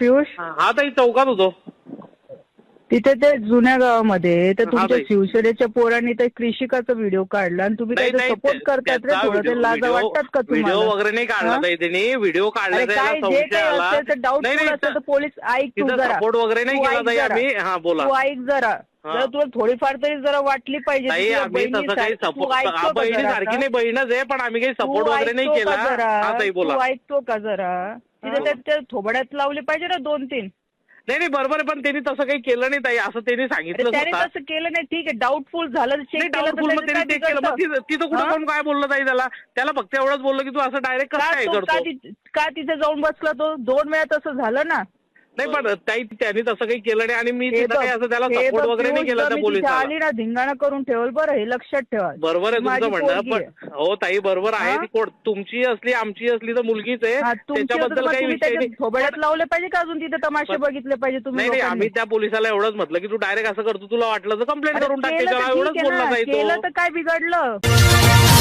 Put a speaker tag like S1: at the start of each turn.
S1: पियुष
S2: हा ताई चौकात होतो
S1: तिथे ते जुन्या गावामध्ये तर तुमच्या
S2: ताई.
S1: शिवसेनेच्या पोरांनी ते कृषिकाचा व्हिडिओ काढला आणि तुम्ही
S2: नाही
S1: त्याचा
S2: नाही
S1: सपोर्ट करतात रे
S2: त्याचा
S1: थोडं ते लाज वाटतात का
S2: व्हिडिओ
S1: तुम्हाला
S2: वगैरे नाही काढला
S1: हा?
S2: ताई त्यांनी व्हिडिओ काढला
S1: अरे
S2: त्याला
S1: काय जे
S2: संशय
S1: काही
S2: आला
S1: असेल तर
S2: नाही
S1: डाऊटफुल
S2: नाही
S1: असेल तर पोलीस ऐक तू जरा
S2: सपोर्ट वगैरे नाही
S1: तू
S2: केला
S1: ऐक
S2: ताई
S1: जरा.
S2: आम्ही हा बोला
S1: तू ऐक जरा
S2: हा.
S1: जरा तुला थोडीफार तरी जरा वाटली पाहिजे
S2: ताई
S1: तुझ्या
S2: आम्ही तसं काही
S1: बहिणीसारखी. तू
S2: सपोर्ट
S1: ऐकतो का
S2: बहिणी
S1: जरा
S2: सारखी
S1: आता?
S2: नाही बहीणच आहे पण आम्ही काही
S1: तू
S2: सपोर्ट वगैरे नाही
S1: ऐकतो
S2: केला
S1: का जरा?
S2: हा ताई बोला
S1: तू ऐकतो का जरा तिथे. त्या- थोबड्यात लावले पाहिजे ना दोन तीन.
S2: नाही नाही बरोबर आहे पण त्यांनी तसं काही केलं नाही ताई. असं त्यांनी सांगितलं
S1: त्याने
S2: स्वतः.
S1: तसं केलं नाही. ठीक आहे डाऊटफुल झालं चेक
S2: नाही
S1: केलं
S2: डाऊटफुल मग त्यांनी केलं. मग तिथं तिथं कुठं
S1: हा?
S2: कोण काय बोललं ताई त्याला? त्याला फक्त एवढंच बोललं की तू असं डायरेक्ट कसं
S1: का
S2: काय
S1: तो- का
S2: करतो?
S1: ति- का तिथे जाऊन बसला तो? दोन वेळा तसं झालं ना.
S2: नाही पण ताई त्यांनी तसं काही केलं नाही आणि मी
S1: हे
S2: तिथं
S1: बघ,
S2: काही असं त्याला
S1: हे
S2: सपोर्ट वगैरे नाही
S1: पियुष,
S2: केला
S1: जर
S2: त्या
S1: मी तिथे
S2: पोलिसाला.
S1: आली ना धिंगाणा करून ठेवल बरं हे लक्षात ठेवा.
S2: बरोबर आहे
S1: माझी
S2: तुमचं म्हणणं
S1: पोरगी
S2: पण हो ताई बरोबर आहे.
S1: हा?
S2: ती कोण तुमची असली आमची असली तर मुलगीच आहे. त्याच्याबद्दल
S1: मग
S2: काही
S1: तुम्ही
S2: विषय
S1: त्याच्या
S2: नाही.
S1: थोबड्यात लावले पाहिजे का अजून तिथे तमाशे बघितले पाहिजे तुम्ही
S2: नाही नाही
S1: लोकांनी?
S2: आम्ही त्या पोलिसाला एवढंच म्हटलं की तू डायरेक्ट असं करतो तुला वाटलं तर कंप्लेंट
S1: अरे
S2: करून टाक
S1: केलं तर
S2: त्याच्यावर
S1: ठीक
S2: एवढंच
S1: आहे
S2: बोलला जाईल
S1: केलं तर काय बिघडलं?